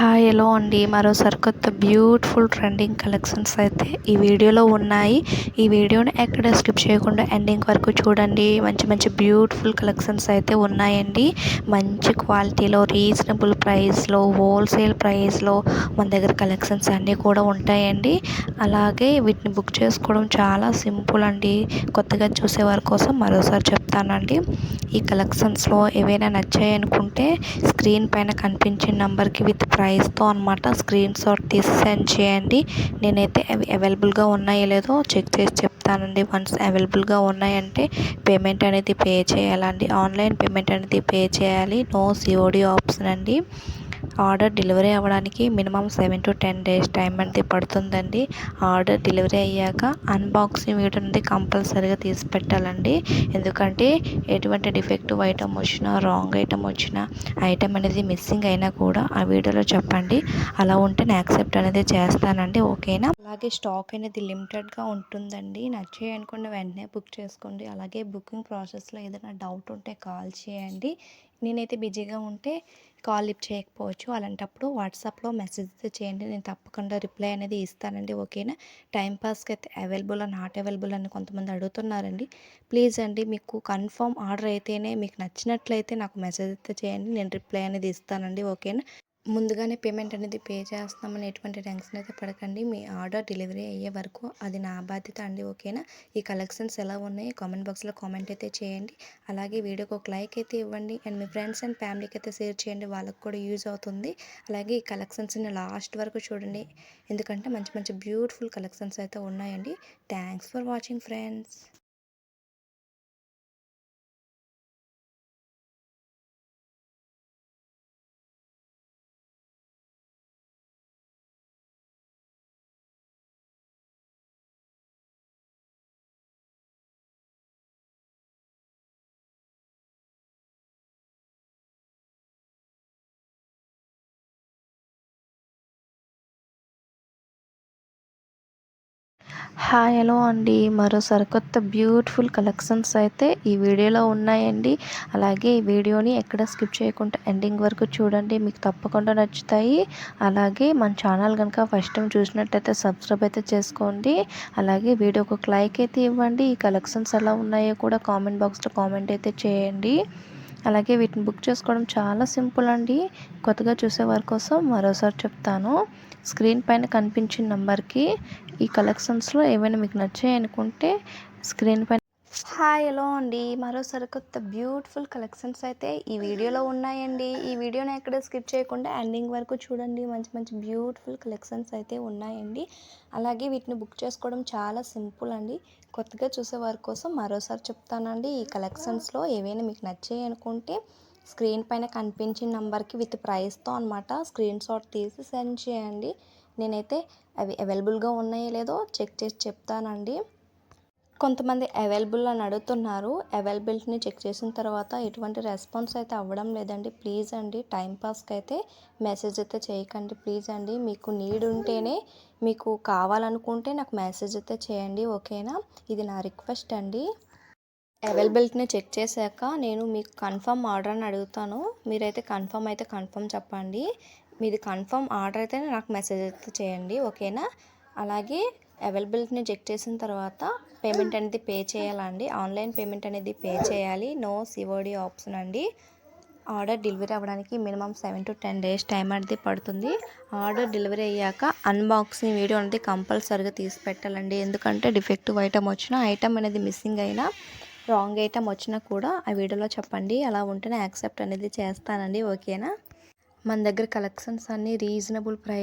Hi hello అండి. మరోసారి కొత్త బ్యూటిఫుల్ ట్రెండింగ్ కలెక్షన్స్ అయితే ఈ వీడియోలో ఉన్నాయి. ఈ వీడియోని ఎక్కడ స్కిప్ చేయకుండా ఎండింగ్ వరకు చూడండి. మంచి మంచి బ్యూటిఫుల్ కలెక్షన్స్ అయితే ఉన్నాయండి. మంచి క్వాలిటీలో రీజనబుల్ ప్రైస్లో హోల్సేల్ ప్రైస్లో మన దగ్గర కలెక్షన్స్ అన్నీ కూడా ఉంటాయండి. అలాగే వీటిని బుక్ చేసుకోవడం చాలా సింపుల్ అండి. కొత్తగా చూసే వారి కోసం మరోసారి చెప్తానండి. ఈ కలెక్షన్స్లో ఏవైనా నచ్చాయనుకుంటే స్క్రీన్ పైన కనిపించే నెంబర్కి విత్ ప్రైస్ ప్రైస్తో అనమాట స్క్రీన్ షాట్ తీసి సెండ్ చేయండి. నేనైతే అవి అవైలబుల్గా ఉన్నాయో లేదో చెక్ చేసి చెప్తానండి. వన్స్ అవైలబుల్గా ఉన్నాయంటే పేమెంట్ అనేది పే చేయాలండి. ఆన్లైన్ పేమెంట్ అనేది పే చేయాలి. నో సిఓడి ఆప్షన్ అండి. ఆర్డర్ డెలివరీ అవ్వడానికి minimum seven to ten days time అనేది పడుతుందండి. ఆర్డర్ డెలివరీ అయ్యాక అన్బాక్సింగ్ వీడియో అనేది కంపల్సరీగా తీసి పెట్టాలండి. ఎందుకంటే ఎటువంటి డిఫెక్టివ్ ఐటమ్ వచ్చినా రాంగ్ ఐటమ్ వచ్చినా ఐటమ్ అనేది మిస్సింగ్ అయినా కూడా ఆ వీడియోలో చెప్పండి. అలా ఉంటే నేను యాక్సెప్ట్ అనేది చేస్తానండి. ఓకేనా? అలాగే స్టాక్ అనేది లిమిటెడ్గా ఉంటుందండి. నచ్చాయి అనుకున్న వెంటనే బుక్ చేసుకోండి. అలాగే బుకింగ్ ప్రాసెస్లో ఏదైనా డౌట్ ఉంటే కాల్ చేయండి. నేనైతే బిజీగా ఉంటే కాల్ లిఫ్ట్ చేయకపోవచ్చు. అలాంటప్పుడు వాట్సాప్లో మెసేజ్ చేయండి. నేను తప్పకుండా రిప్లై అనేది ఇస్తానండి. ఓకేనా? టైం పాస్కి అయితే అవైలబుల్ నాట్ అవైలబుల్ అని కొంతమంది అడుగుతున్నారండి. ప్లీజ్ అండి మీకు కన్ఫర్మ్ ఆర్డర్ అయితేనే మీకు నచ్చినట్లయితే నాకు మెసేజ్ అయితే చేయండి. నేను రిప్లై అనేది ఇస్తానండి. ఓకేనా? ముందుగానే పేమెంట్ అనేది పే చేస్తామని ఎటువంటి టెన్షన్ అయితే పడకండి. మీ ఆర్డర్ డెలివరీ అయ్యే వరకు అది నా బాధ్యత అండి ఓకేనా? ఈ కలెక్షన్స్ ఎలా ఉన్నాయి? కామెంట్ బాక్స్లో కామెంట్ అయితే చేయండి. అలాగే వీడియోకి ఒక లైక్ అయితే ఇవ్వండి. అండ్ మీ ఫ్రెండ్స్ అండ్ ఫ్యామిలీకి అయితే షేర్ చేయండి. వాళ్ళకి కూడా యూజ్ అవుతుంది. అలాగే ఈ కలెక్షన్స్ని లాస్ట్ వరకు చూడండి. ఎందుకంటే మంచి మంచి బ్యూటిఫుల్ కలెక్షన్స్ అయితే ఉన్నాయండి. Thanks for watching friends. Hi hello అండి. మరో సరికొత్త బ్యూటిఫుల్ కలెక్షన్స్ అయితే ఈ వీడియోలో ఉన్నాయండి. అలాగే ఈ వీడియోని ఎక్కడ స్కిప్ చేయకుండా ఎండింగ్ వరకు చూడండి. మీకు తప్పకుండా నచ్చుతాయి. అలాగే మన ఛానల్ కనుక ఫస్ట్ టైం చూసినట్టయితే సబ్స్క్రైబ్ అయితే చేసుకోండి. అలాగే వీడియోకి ఒక లైక్ అయితే ఇవ్వండి. ఈ కలెక్షన్స్ ఎలా ఉన్నాయో కూడా కామెంట్ బాక్స్లో కామెంట్ అయితే చేయండి. అలాగే వీటిని బుక్ చేసుకోవడం చాలా సింపుల్ అండి. కొత్తగా చూసేవారి కోసం మరోసారి చెప్తాను. స్క్రీన్ పైన కనిపించిన నెంబర్కి ఈ కలెక్షన్స్లో ఏమైనా మీకు నచ్చాయి అనుకుంటే స్క్రీన్ పైన హాయ్ హలో అండి. మరోసారి కొత్త బ్యూటిఫుల్ కలెక్షన్స్ అయితే ఈ వీడియోలో ఉన్నాయండి. ఈ వీడియోని ఎక్కడ స్కిప్ చేయకుండా ఎండింగ్ వరకు చూడండి. మంచి మంచి బ్యూటిఫుల్ కలెక్షన్స్ అయితే ఉన్నాయండి. అలాగే వీటిని బుక్ చేసుకోవడం చాలా సింపుల్ అండి. కొత్తగా చూసే వారి కోసం మరోసారి చెప్తానండి. ఈ కలెక్షన్స్లో ఏవైనా మీకు నచ్చాయి అనుకుంటే స్క్రీన్ పైన కనిపించిన నెంబర్కి విత్ ప్రైస్తో అనమాట స్క్రీన్ షాట్ తీసి సెండ్ చేయండి. నేనైతే అవి అవైలబుల్గా ఉన్నాయో లేదో చెక్ చేసి చెప్తానండి. కొంతమంది అవైలబుల్ అని అడుగుతున్నారు. అవైలబిలిటీని చెక్ చేసిన తర్వాత ఎటువంటి రెస్పాన్స్ అయితే అవ్వడం లేదండి. ప్లీజ్ అండి టైంపాస్కి అయితే మెసేజ్ అయితే చేయకండి. ప్లీజ్ అండి మీకు నీడ్ ఉంటేనే మీకు కావాలనుకుంటే నాకు మెసేజ్ అయితే చేయండి ఓకేనా? ఇది నా రిక్వెస్ట్ అండి. అవైలబిలిటీని చెక్ చేశాక నేను మీకు కన్ఫర్మ్ ఆర్డర్ అని అడుగుతాను. మీరైతే కన్ఫర్మ్ అయితే కన్ఫర్మ్ చెప్పండి. మీది కన్ఫర్మ్ ఆర్డర్ అయితే నాకు మెసేజ్ అయితే చేయండి ఓకేనా? అలాగే అవైలబిలిటీని చెక్ చేసిన తర్వాత పేమెంట్ అనేది పే చేయాలండి ఆన్లైన్ పేమెంట్ అనేది పే చేయాలి. నో సిఓడి ఆప్షన్ అండి. ఆర్డర్ డెలివరీ అవ్వడానికి minimum seven to ten days time అనేది పడుతుంది. ఆర్డర్ డెలివరీ అయ్యాక అన్బాక్సింగ్ వీడియో అనేది కంపల్సరీగా తీసి పెట్టాలండి. ఎందుకంటే డిఫెక్టివ్ ఐటమ్ వచ్చినా ఐటమ్ అనేది మిస్సింగ్ అయినా రాంగ్ ఐటమ్ వచ్చినా కూడా ఆ వీడియోలో చెప్పండి. అలా ఉంటేనే యాక్సెప్ట్ అనేది చేస్తానండి. ఓకేనా? మన దగ్గర కలెక్షన్స్ అన్నీ రీజనబుల్ ప్రైస్